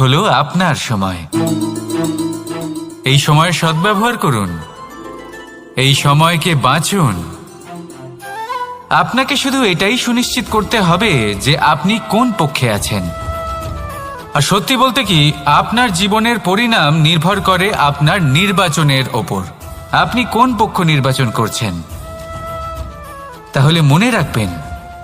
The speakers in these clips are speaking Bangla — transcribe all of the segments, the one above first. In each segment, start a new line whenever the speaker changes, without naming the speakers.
হলো আপনার সময়। এই সময়ের সদ্ব্যবহার করুন। এই সময়কে বাঁচুন। আপনাকে শুধু এটাই সুনিশ্চিত করতে হবে যে আপনি কোন পক্ষে আছেন। আর সত্যি বলতে কি, আপনার জীবনের পরিণাম নির্ভর করে আপনার নির্বাচনের ওপর। আপনি কোন পক্ষ নির্বাচন করছেন? তাহলে মনে রাখবেন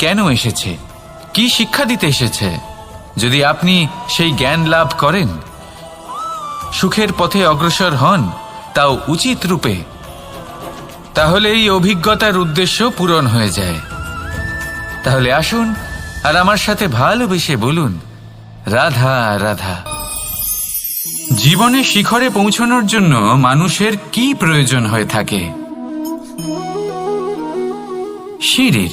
কেন এসেছে? কি শিক্ষা দিতে এসেছে? যদি আপনি সেই জ্ঞান লাভ করেন, সুখের পথে অগ্রসর হন, তাও উচিত রূপে, তাহলে এই অভিজ্ঞতার উদ্দেশ্য পূরণ হয়ে যায়। তাহলে আসুন আর আমার সাথে ভালোবেসে বলুন, রাধা রাধা। জীবনে শিখরে পৌঁছানোর জন্য মানুষের কি প্রয়োজন হয়ে থাকে? সিঁড়ির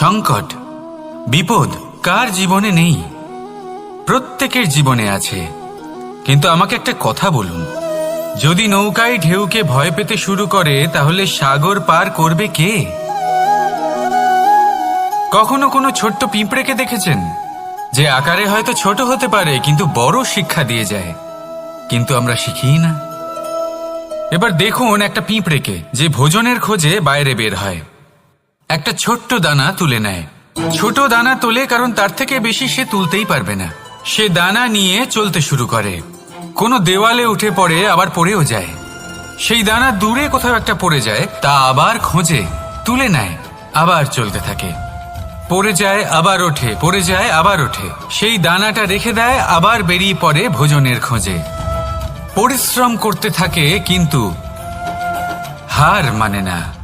সংকট, বিপদ কার জীবনে নেই? প্রত্যেকের জীবনে আছে। কিন্তু আমাকে একটা কথা বলুন। যদি নৌকায় ঢেউকে ভয় পেতে শুরু করে, তাহলে সাগর পার করবে কে? কখনো কোনো ছোট্ট পিঁপড়েকে দেখেছেন? যে আকারে হয়তো ছোট হতে পারে, কিন্তু বড় শিক্ষা দিয়ে যায়। কিন্তু আমরা শিখি না। এবার দেখুন একটা পিঁপড়েকে, যে ভোজনের খোঁজে বাইরে বের হয়। একটা ছোট্ট দানা তুলে নেয়। ছোট দানা তোলে কারণ তার থেকে বেশি সে তুলতেই পারবে না। সে দানা নিয়ে চলতে শুরু করে। কোনো দেওয়ালে উঠে পড়ে, আবার পড়েও যায়। সেই দানা দূরে কোথাও একটা পড়ে যায়, তা আবার খোঁজে, তুলে নেয়, আবার চলতে থাকে। পড়ে যায়, আবার ওঠে, পড়ে যায়, আবার ওঠে। সেই দানাটা রেখে দেয়, আবার বেরিয়ে পড়ে ভোজনের খোঁজে। পরিশ্রম করতে থাকে, কিন্তু হার মানে না।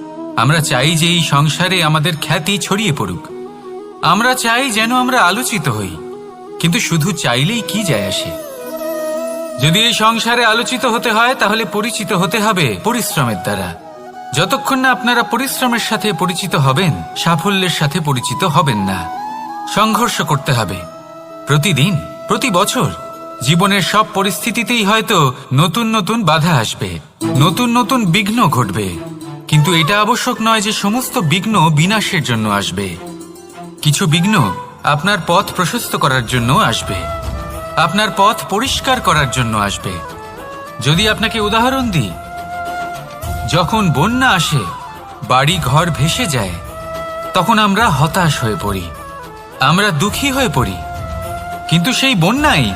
আমরা চাই যে এই সংসারে আমাদের খ্যাতি ছড়িয়ে পড়ুক। আমরা চাই যেন আমরা আলোচিত হই, কিন্তু শুধু চাইলেই কি যায় আসে? যদি এই সংসারে আলোচিত হতে হয়, তাহলে পরিচিত হতে হবে পরিশ্রমের দ্বারা। যতক্ষণ না আপনারা পরিশ্রমের সাথে পরিচিত হবেন, সাফল্যের সাথে পরিচিত হবেন না। সংঘর্ষ করতে হবে। প্রতিদিন, প্রতি বছর, জীবনের সব পরিস্থিতিতেই হয়তো নতুন নতুন বাধা আসবে, নতুন নতুন বিঘ্ন ঘটবে। কিন্তু এটা আবশ্যক নয় যে সমস্ত বিঘ্ন বিনাশের জন্য আসবে। কিছু বিঘ্ন আপনার পথ প্রশস্ত করার জন্য আসবে। আপনার পথ পরিষ্কার করার জন্য আসবে। যদি আপনাকে উদাহরণ দিই, যখন বন্যা আসে, বাড়ি ঘর ভেসে যায়, তখন আমরা হতাশ হয়ে পড়ি। আমরা দুঃখী হয়ে পড়ি। কিন্তু সেই বন্যাই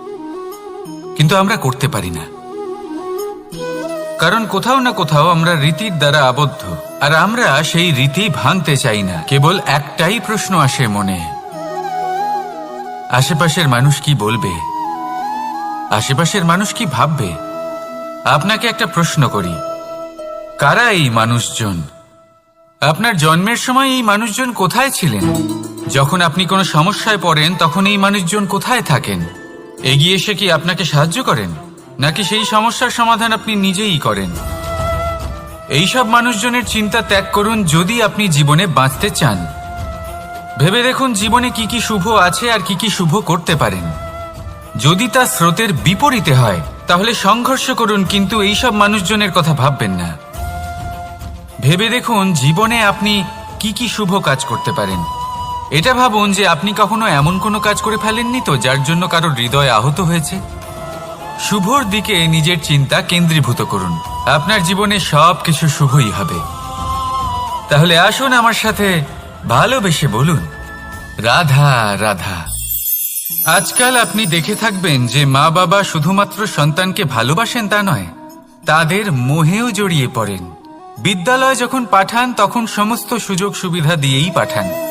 কিন্তু আমরা করতে পারি না। কারণ কোথাও না কোথাও আমরা রীতির দ্বারা আবদ্ধ। আর আমরা সেই রীতি ভাঙতে চাই না। কেবল একটাই প্রশ্ন আসে মনে। আশেপাশের মানুষ কি বলবে? আশেপাশের মানুষ কি ভাববে? আপনাকে একটা প্রশ্ন করি। কারা এই মানুষজন? আপনার জন্মের সময় এই মানুষজন কোথায় ছিলেন? যখন আপনি কোনো সমস্যায় পড়েন, তখন এই মানুষজন কোথায় থাকেন? এগিয়ে এসে কি আপনাকে সাহায্য করেন? নাকি সেই সমস্যার সমাধান আপনি নিজেই করেন? এইসব মানুষজনের চিন্তা ত্যাগ করুন যদি আপনি জীবনে বাঁচতে চান। ভেবে দেখুন জীবনে কি কি শুভ আছে আর কি কি শুভ করতে পারেন। যদি তা স্রোতের বিপরীতে হয়, তাহলে সংঘর্ষ করুন, কিন্তু এইসব মানুষজনের কথা ভাববেন না। ভেবে দেখুন জীবনে আপনি কি কি শুভ কাজ করতে পারেন। এটা ভাবুন যে আপনি কখনো এমন কোনো কাজ করে ফেলেননি তো যার জন্য কারও হৃদয় আহত হয়েছে? শুভর দিকে নিজের চিন্তা কেন্দ্রীভূত করুন। আপনার জীবনে সব কিছু শুভই হবে। তাহলে আসুন আমার সাথে ভালোবেসে বলুন, রাধা রাধা। আজকাল আপনি দেখে থাকবেন যে মা বাবা শুধুমাত্র সন্তানকে ভালোবাসেন তা নয়, তাদের মোহেও জড়িয়ে পড়েন। বিদ্যালয় যখন পাঠান, তখন সমস্ত সুযোগ সুবিধা দিয়েই পাঠান।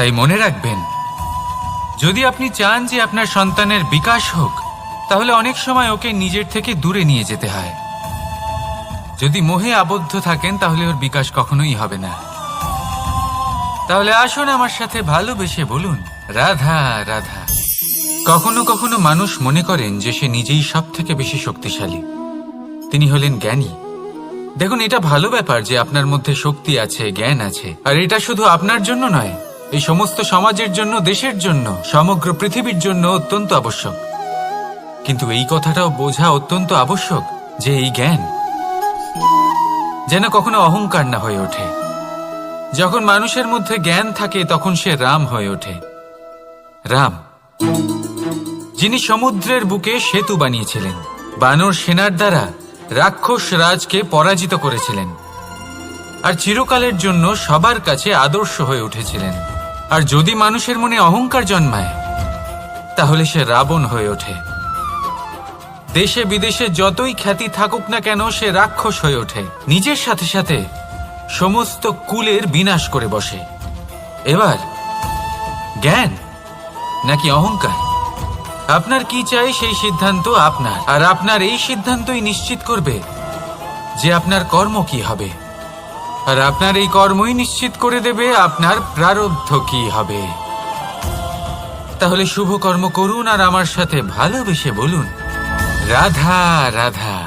তাই মনে রাখবেন, যদি আপনি চান যে আপনার সন্তানের বিকাশ হোক, তাহলে অনেক সময় ওকে নিজের থেকে দূরে নিয়ে যেতে হয়। যদি মোহে আবদ্ধ থাকেন, তাহলে ওর বিকাশ কখনোই হবে না। তাহলে আসুন আমার সাথে ভালোবেসে বলুন, রাধা রাধা। কখনো কখনো মানুষ মনে করেন যে সে নিজেই সব থেকে বেশি শক্তিশালী। তিনি হলেন জ্ঞানী। দেখুন, এটা ভালো ব্যাপার যে আপনার মধ্যে শক্তি আছে, জ্ঞান আছে, আর এটা শুধু আপনার জন্য নয় এই সমস্ত সমাজের জন্য, দেশের জন্য, সমগ্র পৃথিবীর জন্য অত্যন্ত আবশ্যক। কিন্তু এই কথাটাও বোঝা অত্যন্ত আবশ্যক যে এই জ্ঞান যেন কখনো অহংকার না হয়ে ওঠে। যখন মানুষের মধ্যে জ্ঞান থাকে, তখন সে রাম হয়ে ওঠে। রাম, যিনি সমুদ্রের বুকে সেতু বানিয়েছিলেন, বানর সেনার দ্বারা রাক্ষস রাজকে পরাজিত করেছিলেন, আর চিরকালের জন্য সবার কাছে আদর্শ হয়ে উঠেছিলেন। আর যদি মানুষের মনে অহংকার জন্মায়, তাহলে সে রাবণ হয়ে ওঠে। দেশে বিদেশে যতই খ্যাতি থাকুক না কেন, সে রাক্ষস হয়ে ওঠে। নিজের সাথে সাথে সমস্ত কুলের বিনাশ করে বসে। এবার, জ্ঞান নাকি অহংকার? আপনার কি চাই সেই সিদ্ধান্ত আপনার। আর আপনার এই সিদ্ধান্তই নিশ্চিত করবে যে আপনার কর্ম কি হবে। আর আপনার এই কর্মই নিশ্চিত করে দেবে আপনার প্রারব্ধ কি হবে। তাহলে শুভ কর্ম করুন আর আমার সাথে ভালোবেসে বলুন। রাধা রাধা।